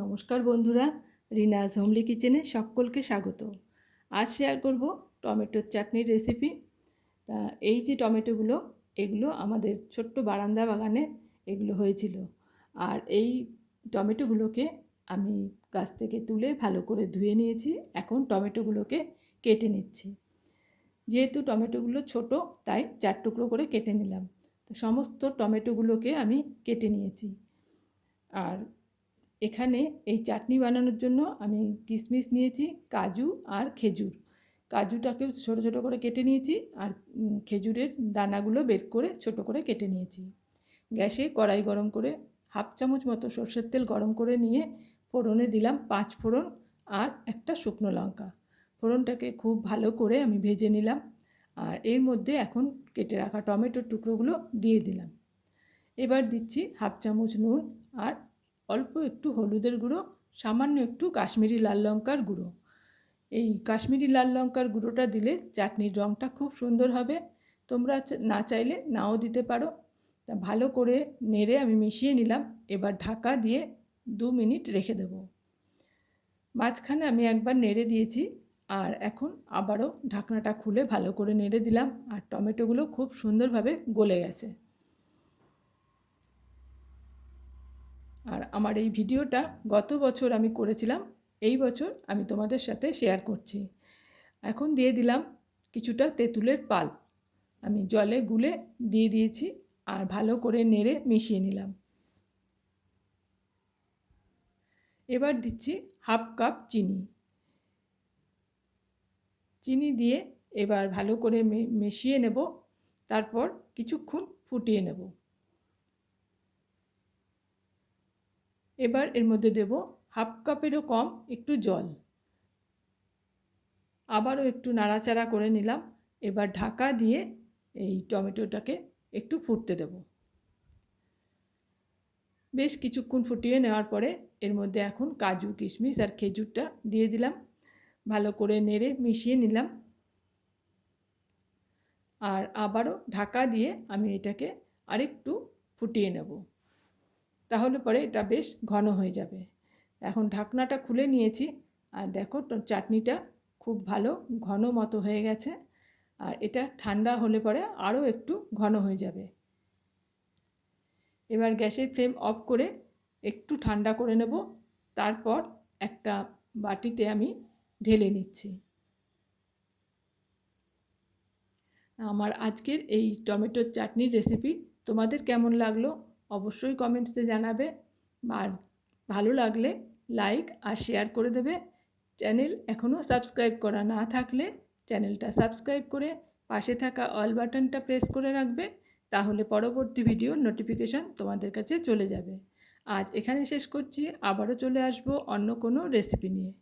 নমস্কার বন্ধুরা রিনাজ হোমলি কিচেনে সকলকে স্বাগত। আজ শেয়ার করব টমেটোর চাটনির রেসিপি তা এই যে টমেটোগুলো, এগুলো আমাদের ছোট্ট বারান্দা বাগানে এগুলো হয়েছিল। আর এই টমেটোগুলোকে আমি গাছ থেকে তুলে ভালো করে ধুয়ে নিয়েছি। এখন টমেটোগুলোকে কেটে নিচ্ছি। যেহেতু টমেটোগুলো ছোট, তাই চার টুকরো করে কেটে নিলাম। সমস্ত টমেটোগুলোকে আমি কেটে নিয়েছি। আর এখানে এই চাটনি বানানোর জন্য আমি কিশমিশ নিয়েছি, কাজু আর খেজুর। কাজুটাকে ছোটো ছোটো করে কেটে নিয়েছি আর খেজুরের দানাগুলো বের করে ছোটো করে কেটে নিয়েছি। গ্যাসে কড়াই গরম করে হাফ চামচ মতো সর্ষের তেল গরম করে নিয়ে ফোড়নে দিলাম পাঁচ ফোড়ন আর একটা শুকনো লঙ্কা। ফোড়নটাকে খুব ভালো করে আমি ভেজে নিলাম আর এর মধ্যে এখন কেটে রাখা টমেটোর টুকরোগুলো দিয়ে দিলাম। এবার দিচ্ছি হাফ চামচ নুন আর অল্প একটু হলুদের গুঁড়ো, সামান্য একটু কাশ্মীরি লাল লঙ্কার গুঁড়ো। এই কাশ্মীরি লাল লঙ্কার গুঁড়োটা দিলে চাটনির রঙটা খুব সুন্দর হবে। তোমরা না চাইলে নাও দিতে পারো। তা ভালো করে নেড়ে আমি মিশিয়ে নিলাম। এবার ঢাকা দিয়ে দু মিনিট রেখে দেব। মাঝখানে আমি একবার নেড়ে দিয়েছি আর এখন আবারও ঢাকনাটা খুলে ভালো করে নেড়ে দিলাম। আর টমেটোগুলো খুব সুন্দরভাবে গলে গেছে আর আমার এই ভিডিওটা গত বছর আমি করেছিলাম, এই বছর আমি তোমাদের সাথে শেয়ার করছি। এখন দিয়ে দিলাম কিছুটা তেঁতুলের পাল। আমি জলে গুলে দিয়ে দিয়েছি আর ভালো করে নেড়ে মিশিয়ে নিলাম। এবার দিচ্ছি হাফ কাপ চিনি। চিনি দিয়ে এবার ভালো করে মিশিয়ে নেব, তারপর কিছুক্ষণ ফুটিয়ে নেব। এবার এর মধ্যে দেব হাফ কাপেরও কম একটু জল। আবারও একটু নাড়াচাড়া করে নিলাম। এবার ঢাকা দিয়ে এই টমেটোটাকে একটু ফুটতে দেব। বেশ কিছুক্ষণ ফুটিয়ে নেওয়ার পরে এর মধ্যে এখন কাজু, কিশমিশ আর খেজুরটা দিয়ে দিলাম। ভালো করে নেড়ে মিশিয়ে নিলাম। আর আবারও ঢাকা দিয়ে আমি এটাকে আরেকটু ফুটিয়ে নেব। তাহলে পরে এটা বেশ ঘন হয়ে যাবে। এখন ঢাকনাটা খুলে নিয়েছি। আর দেখো চাটনিটা খুব ভালো ঘন মতো হয়ে গেছে। আর এটা ঠান্ডা হলে পরে আরও একটু ঘন হয়ে যাবে। এবার গ্যাসের ফ্লেম অফ করে একটু ঠান্ডা করে নেব। তারপর একটা বাটিতে আমি ঢেলে নিচ্ছি। আমার আজকের এই টমেটোর চাটনির রেসিপি তোমাদের কেমন লাগল? অবশ্যই কমেন্টসে জানাবে। আর ভালো লাগলে লাইক আর শেয়ার করে দেবে। চ্যানেল এখনও সাবস্ক্রাইব করা না থাকলে চ্যানেলটা সাবস্ক্রাইব করে পাশে থাকা অল বাটনটা প্রেস করে রাখবে। তাহলে পরবর্তী ভিডিওর নোটিফিকেশান তোমাদের কাছে চলে যাবে। আজ এখানে শেষ করছি। আবারও চলে আসব অন্য কোনো রেসিপি নিয়ে।